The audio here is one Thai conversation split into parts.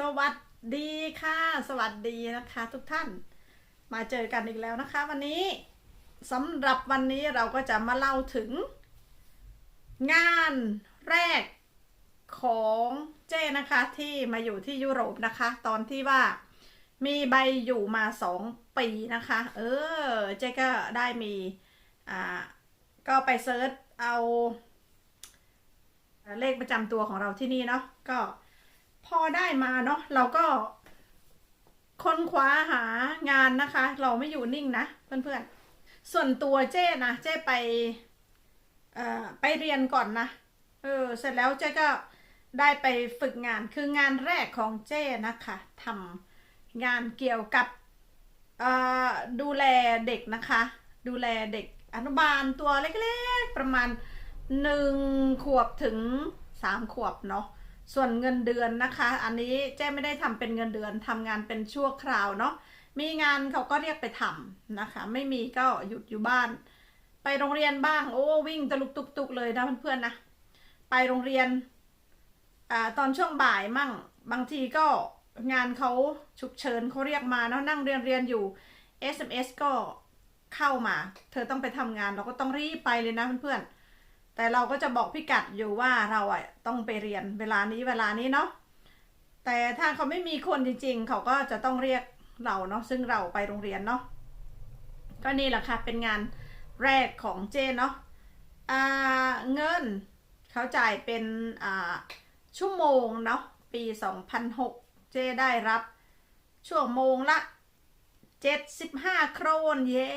สวัสดีค่ะ สวัสดีนะคะ ทุกท่านมาเจอกันอีกแล้วนะคะ วันนี้สำหรับวันนี้เราก็จะมาเล่าถึง งานแรกของเจ้นะคะที่มาอยู่ที่ยุโรปนะคะ ตอนที่ว่ามีใบอยู่มาสองปีนะคะ เออเจ๊ก็ได้มีอ่าก็ไปเซิร์ชเอาเลขประจำตัวของเราที่นี่เนาะก็ พอได้มาเนาะเราก็ค้นคว้าหางานนะคะ เราไม่อยู่นิ่งนะเพื่อนๆ ส่วนตัวเจ้นะเจ้ไปเอ่อไปเรียนก่อนนะเออเสร็จแล้วเจ้ก็ได้ไปฝึกงานคืองานแรกของเจ้นะคะทำงานเกี่ยวกับเอ่อดูแลเด็กนะคะ ดูแลเด็กอนุบาลตัวเล็กๆ ประมาณหนึ่งขวบถึงสามขวบเนาะ ส่วนเงินเดือนนะคะ อันนี้เจ้ไม่ได้ทำเป็นเงินเดือนทำงานเป็นชั่วคราวเนาะมีงานเขาก็เรียกไปทำนะคะ ไม่มีก็หยุดอยู่บ้าน ไปโรงเรียนบ้างโอ้วิ่งตะลุกตุกตุกเลยนะเพื่อนๆนะไปโรงเรียนอ่าตอนช่วงบ่ายมั่งบางทีก็งานเขาฉุกเฉินเขาเรียกมาเนาะนั่งเรียนเรียนอยู่ SMS ก็เข้ามา เธอต้องไปทำงานเราก็ต้องรีบไปเลยนะเพื่อนๆ แต่เราก็จะบอกพี่กัดอยู่ว่าเราอะต้องไปเรียนเวลานี้เวลานี้เนาะแต่ถ้าเขาไม่มีคนจริง ๆ เขาก็จะต้องเรียกเราเนาะซึ่งเราไปโรงเรียนเนาะก็นี่แหละค่ะเป็นงานแรกของเจเนาะอ่าเงินเขาจ่ายเป็นอ่าชั่วโมงเนาะปี 2006 เจได้รับชั่วโมงละ 75โครนเย้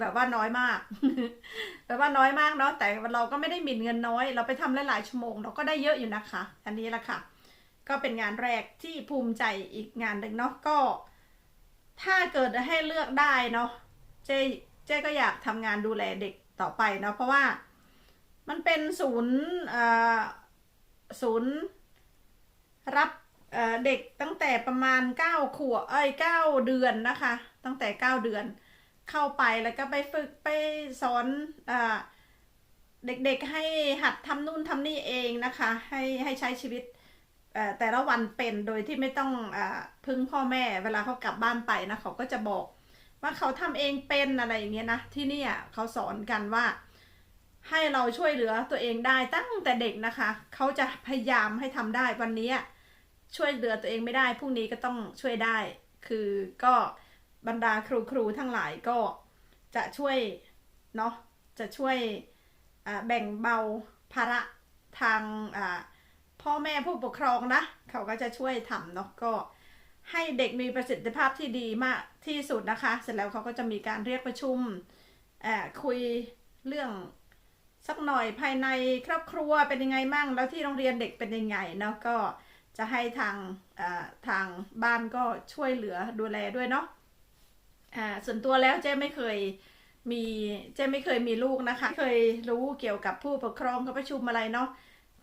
แบบว่าน้อยมาก แบบว่าน้อยมากเนาะแต่เราก็ไม่ได้หมิ่นเงินน้อย เราไปทำหลายๆชั่วโมงเราก็ได้เยอะอยู่นะคะ อันนี้แหละค่ะ ก็เป็นงานแรกที่ภูมิใจอีกงานหนึ่งเนาะก็ ถ้าเกิดให้เลือกได้เนาะเจ๊เจ๊ก็อยากทำงานดูแลเด็กต่อไปเนาะเพราะว่ามันเป็นศูนย์ศูนย์รับ เเด็กตั้งแต่ประมาณเก้าขวบเอ้ยเก้าเดือนนะคะ ตั้งแต่เก้าเดือน เข้าไปแล้วก็ไปฝึกไปสอนเอ่อเด็กๆให้หัดทำนู่นทำนี่เองนะคะ ให้ให้ใช้ชีวิตแต่ละวันเป็นโดยที่ไม่ต้องอพึ่งพ่อแม่เวลาเขากลับบ้านไปนะเขาก็จะบอกว่าเขาทำเองเป็นอะไรอย่างเงี้ยนะที่นี่เขาสอนกันว่าให้เราช่วยเหลือตัวเองได้ตั้งแต่เด็กนะคะ เขาจะพยายามให้ทำได้วันนี้ ช่วยเหลือตัวเองไม่ได้พรุ่งนี้ก็ต้องช่วยได้ คือก็บรรดาครูครูทั้งหลายก็จะช่วยเนาะจะช่วยแบ่งเบาภาระทางพ่อแม่ผู้ปกครองนะเขาก็จะช่วยทำเนาะก็ให้เด็กมีประสิทธิภาพที่ดีมากที่สุดนะคะ เสร็จแล้วเขาก็จะมีการเรียกประชุมคุยเรื่องสักหน่อยภายในครอบครัวเป็นยังไงมั่ง แล้วที่โรงเรียนเด็กเป็นยังไงเนาะก็ จะให้ทางทางบ้านก็ช่วยเหลือดูแลด้วยเนาะอ่าส่วนตัวแล้วเจ๊ไม่เคยมีเจ๊ไม่เคยมีลูกนะคะไม่เคยรู้เกี่ยวกับผู้ปกครองเขาประชุมอะไรเนาะ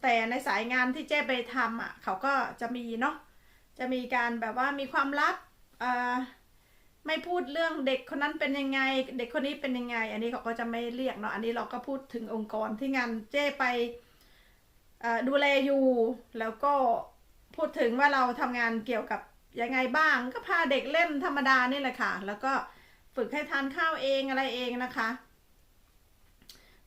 แต่ในสายงานที่เจ๊ไปทำอะเขาก็จะมีเนาะจะมีการแบบว่ามีความลับอ่าไม่พูดเรื่องเด็กคนนั้นเป็นยังไง เด็กคนนี้เป็นยังไง อันนี้เขาก็จะไม่เรียกเนาะอันนี้เราก็พูดถึงองค์กรที่งานเจ้ไปดูแลอยู่แล้วก็ พูดถึงว่าเราทำงานเกี่ยวกับยังไงบ้าง ก็พาเด็กเล่นธรรมดานี่แหละค่ะ แล้วก็ฝึกให้ทานข้าวเองอะไรเองนะคะ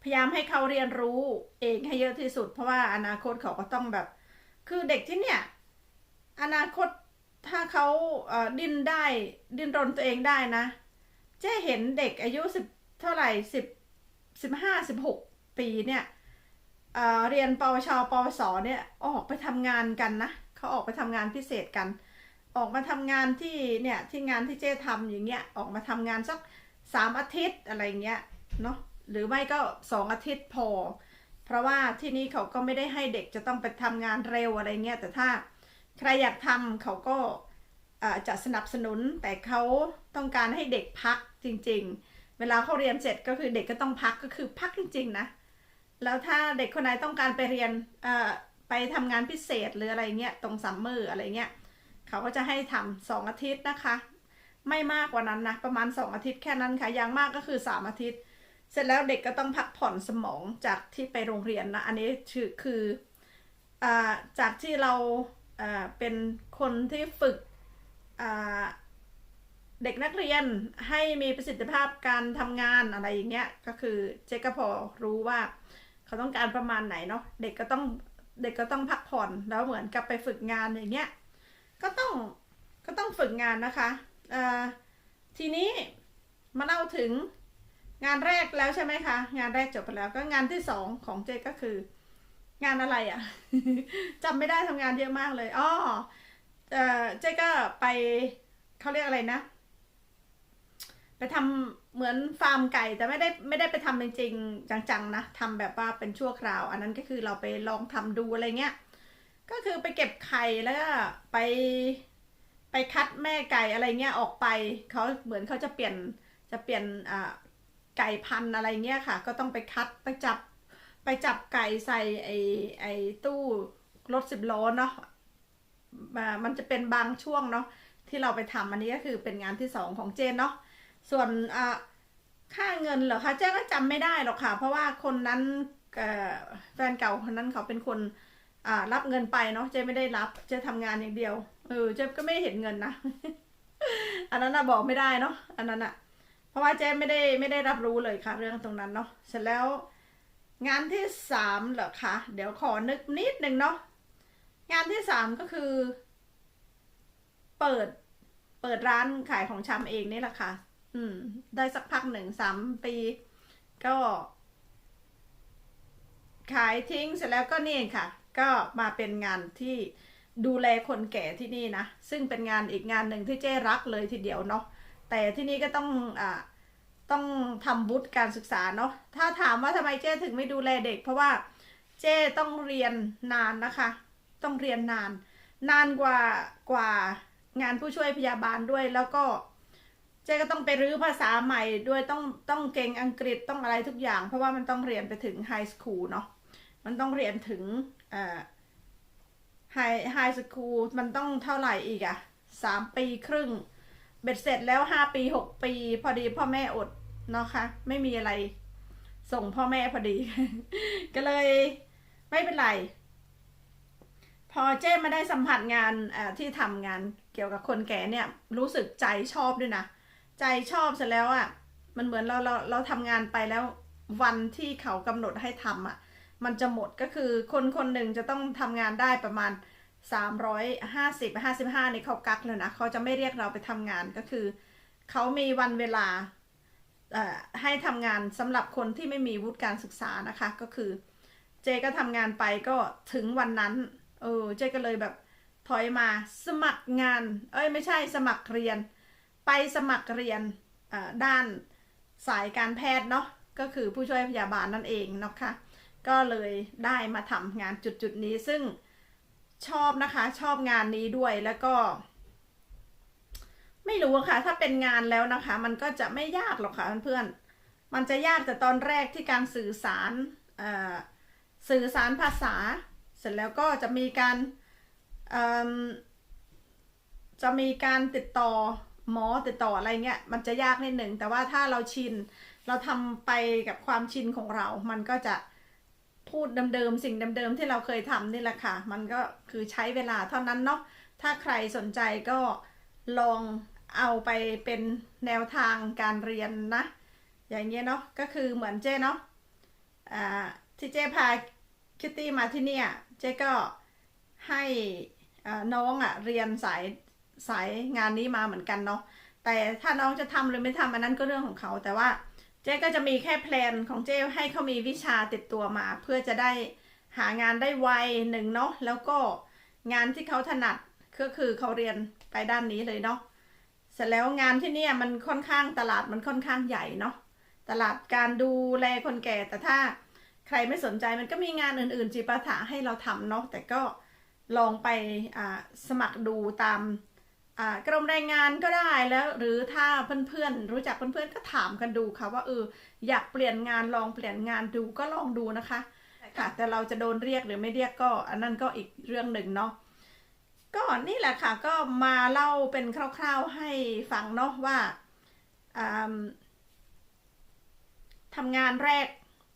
พยายามให้เขาเรียนรู้เองให้เยอะที่สุด เพราะว่าอนาคตเขาก็ต้องแบบ คือเด็กที่เนี่ย อนาคตถ้าเขาดิ้นได้ดิ้นรนตัวเองได้นะเจ๊เห็นเด็กอายุสิบเท่าไหร่สิบสิบห้าสิบหกปีเนี่ยเเรียนปวชปวสเนี่ยออกไปทำงานกันนะ เขาออกไปทำงานพิเศษกัน ออกมาทำงานที่เนี่ยที่งานที่เจ๊ทำอย่างเงี้ยออกมาทำงานสักสามอาทิตย์อะไรเงี้ยเนาะหรือไม่ก็สองอาทิตย์พอ เพราะว่าที่นี่เขาก็ไม่ได้ให้เด็กจะต้องไปทำงานเร็วอะไรเงี้ยแต่ถ้าใครอยากทำเขาก็จะสนับสนุนแต่เขาต้องการให้เด็กพักจริง ๆ เวลาเขาเรียนเสร็จก็คือเด็กก็ต้องพักก็คือพักจริง ๆ นะแล้วถ้าเด็กคนไหนต้องการไปเรียนอ ไปทำงานพิเศษหรืออะไรเงี้ยตรงซัมเมอร์อะไรเงี้ยเขาก็จะให้ทำสองอาทิตย์นะคะ ไม่มากกว่านั้นนะประมาณสองอาทิตย์แค่นั้นค่ะอย่างมากก็คือสามอาทิตย์ เสร็จแล้วเด็กก็ต้องพักผ่อนสมองจากที่ไปโรงเรียนนะอันนี้คือคือจากที่เราเป็นคนที่ฝึกเด็กนักเรียนให้มีประสิทธิภาพการทำงานอะไรอย่างเงี้ยก็คือเจ๊ก็พอรู้ว่า เขาต้องการประมาณไหนเนาะเด็กก็ต้อง เด็กก็ต้องพักผ่อนแล้วเหมือนกับไปฝึกงานอย่างเงี้ยก็ต้องก็ต้องฝึกงานนะคะทีนี้มาเล่าถึงงานแรกแล้วใช่ไหมคะ งานแรกจบไปแล้วก็งานที่สองของเจก็คือ งานอะไรอะ่ะจำไม่ได้ทำงานเยอะมากเลยอ้อเอ่อเจก็ไปเขาเรียกอะไรนะ ไปทำเหมือนฟาร์มไก่แต่ไม่ได้ไม่ได้ไปทำจริงจังๆนะทำแบบว่าเป็นชั่วคราว อันนั้นก็คือเราไปลองทำดูอะไรเงี้ยก็คือไปเก็บไข่แล้วก็ไปไปคัดแม่ไก่อะไรเงี้ยออกไปเขาเหมือนเขาจะเปลี่ยนจะเปลี่ยนอ่าไก่พันธุ์อะไรเงี้ยค่ะ ก็ต้องไปคัดไปจับไปจับไก่ใส่ไอไอตู้รถสิบล้อเนาะอ่ามันจะเป็นบางช่วงเนาะที่เราไปทำอันนี้ก็คือเป็นงานที่สองของเจนเนาะ ส่วนค่าเงินเหรอคะเจ๊ก็จำไม่ได้หรอกค่ะ เพราะว่าคนนั้นแฟนเก่าคนนั้นเขาเป็นคนรับเงินไปเนาะเจ๊ไม่ได้รับเจ๊ทำงานอย่างเดียวเออเจ๊ก็ไม่เห็นเงินนะอันนั้นนะบอกไม่ได้เนาะอันนั้นอะเพราะว่าเจ๊ไม่ได้ไม่ได้รับรู้เลยค่ะ เรื่องตรงนั้นเนาะเสร็จแล้วงานที่สามเหรอคะเดี๋ยวขอนึกนิดหนึ่งเนาะงานที่สามก็คือ เปิดเปิดร้านขายของชำเองนี่แหละค่ะ อืม ได้สักพักหนึ่งสามปี ก็ ขายทิ้งเสร็จแล้วก็นี่ค่ะ ก็มาเป็นงานที่ดูแลคนแก่ที่นี่นะ ซึ่งเป็นงานอีกงานหนึ่งที่เจ้รักเลยทีเดียวเนาะแต่ที่นี่ก็ต้องอ่าต้องทำวุฒิการศึกษาเนาะถ้าถามว่าทำไมเจ้ถึงไม่ดูแลเด็ก เพราะว่าเจ้ต้องเรียนนานนะคะ ต้องเรียนนาน นานกว่ากว่างานผู้ช่วยพยาบาลด้วยแล้วก็ จ๊ก็ต้องไปรื้อภาษาใหม่ด้วยต้องต้องเก่งอังกฤษต้องอะไรทุกอย่าง เพราะว่ามันต้องเรียนไปถึงไฮสคูลเนาะมันต้องเรียนถึงไฮไฮสคูลมันต้องเท่าไหร่อีกอะสามปีครึ่ง เบ็ดเสร็จแล้วห้าปีหกปี พอดีพ่อแม่อดเนาะคะไม่มีอะไรส่งพ่อแม่พอดี ก็เลยไม่เป็นไร พอเจ้มาได้สัมผัสงานที่ทำงานเกี่ยวกับคนแก่เนี่ยรู้สึกใจชอบด้วยนะ ใจชอบเสร็จแล้วอะ่ะ มันเหมือนเราเราเราทำงานไปแล้ววันที่เขากำหนดให้ทำอะ มันจะหมดก็คือคนคนหนึ่งจะต้องทำงานได้ประมาณ 350 55นี่เขากักเลยนะเขาจะไม่เรียกเราไปทำงานก็คือ เขามีวันเวลาให้ทำงานสำหรับคนที่ไม่มีวุฒิการศึกษานะคะ ก็คือ เจก็ทำงานไปก็ถึงวันนั้น เออเจก็เลยแบบถอยมาสมัครงาน เอ้ยไม่ใช่สมัครเรียน ไปสมัครเรียนด้านสายการแพทย์เนาะก็คือผู้ช่วยพยาบาลนั่นเองเนาะคะ่ะก็เลยได้มาทำงานจุดๆนี้ซึ่งชอบนะคะชอบงานนี้ด้วยแล้วก็ ไม่รู้ค่ะ ถ้าเป็นงานแล้วนะคะ มันก็จะไม่ยากหรอกค่ะเพื่อนๆมันจะยากแต่ตอนแรกที่การสื่อสารสื่อสารภาษา เสร็จแล้วก็จะมีการจะมีการติดต่อ หมอติดต่ออะไรเงี้ยมันจะยากนิดหนึ่งแต่ว่าถ้าเราชิน เราทำไปกับความชินของเรา มันก็จะพูดเดิมๆสิ่งเดิมๆที่เราเคยทำนี่แหละค่ะ มันก็คือใช้เวลาเท่านั้นเนาะถ้าใครสนใจก็ลองเอาไปเป็นแนวทางการเรียนนะ อย่างเงี้ยเนาะก็คือเหมือนเจ้เนาะอ่าที่เจ้พาคิตตี้มาที่เนี่ยเจ๊ก็ให้น้องอะ่ะเรียนสาย สายงานนี้มาเหมือนกันเนาะแต่ถ้าน้องจะทำหรือไม่ทำอันนั้นก็เรื่องของเขา แต่ว่าเจ๊ก็จะมีแค่แพลนของเจ๊ให้เขามีวิชาติดตัวมา เพื่อจะได้หางานได้ไวหนึ่งเนาะแล้วก็งานที่เขาถนัดก็คือเขาเรียนไปด้านนี้เลยเนาะเสร็จแล้วงานที่เนี่ยมันค่อนข้างตลาดมันค่อนข้างใหญ่เนาะตลาดการดูแลคนแก่แต่ถ้าใครไม่สนใจมันก็มีงานอื่น ๆ จีปาถาให้เราทำเนาะแต่ก็ลองไปสมัครดูตาม กรมแรงงานก็ได้แล้ว หรือถ้าเพื่อนๆรู้จักเพื่อนๆก็ถามกันดูค่ะว่าเอออยากเปลี่ยนงานลองเปลี่ยนงานดูก็ลองดูนะคะค่ะแต่เราจะโดนเรียกหรือไม่เรียกก็อันนั้นก็อีกเรื่องหนึ่งเนาะก็นี่แหละค่ะก็มาเล่าเป็นคร่าวๆให้ฟังเนาะว่าทำงานแรก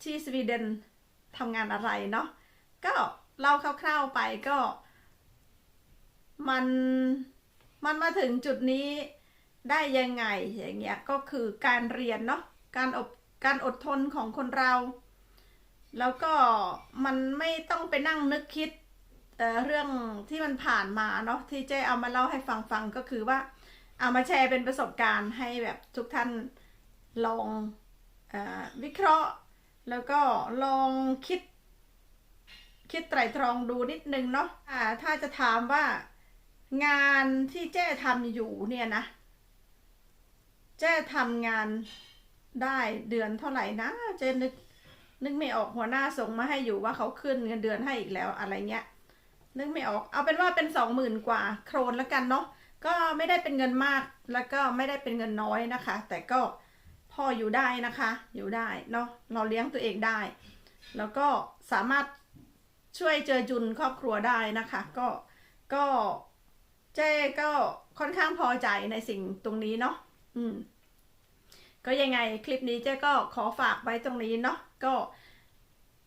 ที่สวีเดนทำงานอะไรเนาะก็เล่าคร่าวๆไปก็ มัน มันมาถึงจุดนี้ได้ยังไงอย่างเงี้ยก็คือการเรียนเนาะการอบการอดทนของคนเรา แล้วก็มันไม่ต้องไปนั่งนึกคิดเเรื่องที่มันผ่านมาเนาะที่เจ๊เอามาเล่าให้ฟังฟังก็คือว่า เอามาแชร์เป็นประสบการณ์ให้แบบทุกท่านลองอวิเคราะห์ แล้วก็ลองคิด คิดไตรตรองดูนิดนึงเนาะอ่าถ้าจะถามว่า งานที่เจ๊ทำอยู่เนี่ยนะ เจ๊ทำงานได้เดือนเท่าไหร่นะ เจ๊นึกนึกไม่ออกหัวหน้าส่งมาให้อยู่ว่าเขาขึ้นเงินเดือนให้อีกแล้วอะไรเงี้ย นึกไม่ออก เอาเป็นว่าเป็นสองหมื่นกว่าโครนแล้วกันเนาะ ก็ไม่ได้เป็นเงินมากแล้วก็ไม่ได้เป็นเงินน้อยนะคะ แต่ก็พออยู่ได้นะคะ อยู่ได้เนาะ เราเลี้ยงตัวเองได้ แล้วก็สามารถช่วยเจอจุนครอบครัวได้นะคะ ก็ก็ เจ๊ก็ค่อนข้างพอใจในสิ่งตรงนี้เนาะอืม ก็ยังไงคลิปนี้เจ๊ก็ขอฝากไว้ตรงนี้เนาะก็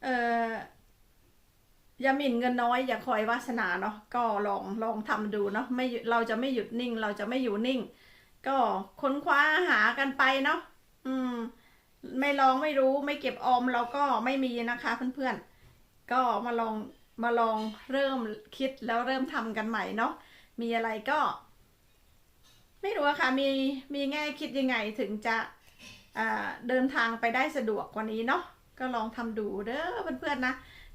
เอ่ออย่าหมิ่นเงินน้อยอย่าคอยวาสนาเนาะก็ลองลองทำดูเนาะไม่เราจะไม่หยุดนิ่ง เราจะไม่อยู่นิ่ง ก็ค้นคว้าหากันไปเนาะอืม ไม่ลองไม่รู้ไม่เก็บออมเราก็ไม่มีนะคะเพื่อนๆก็มาลองมาลองเริ่มคิดแล้วเริ่มทำกันใหม่เนาะ มีอะไรก็ ไม่รู้ค่ะมีมีแง่คิดยังไงถึงจะเดินทางไปได้สะดวกกว่านี้เนาะก็ลองทำดูเด้อเพื่อนๆนะ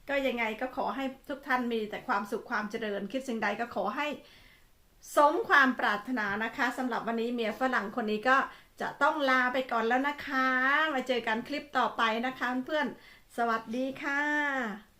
ก็ยังไงก็ขอให้ทุกท่านมีแต่ความสุขความเจริญ คิดสิ่งใดก็ขอให้สมความปรารถนานะคะสำหรับวันนี้เมียฝรั่งคนนี้ก็จะต้องลาไปก่อนแล้วนะคะ มาเจอกันคลิปต่อไปนะคะเพื่อนๆสวัสดีค่ะ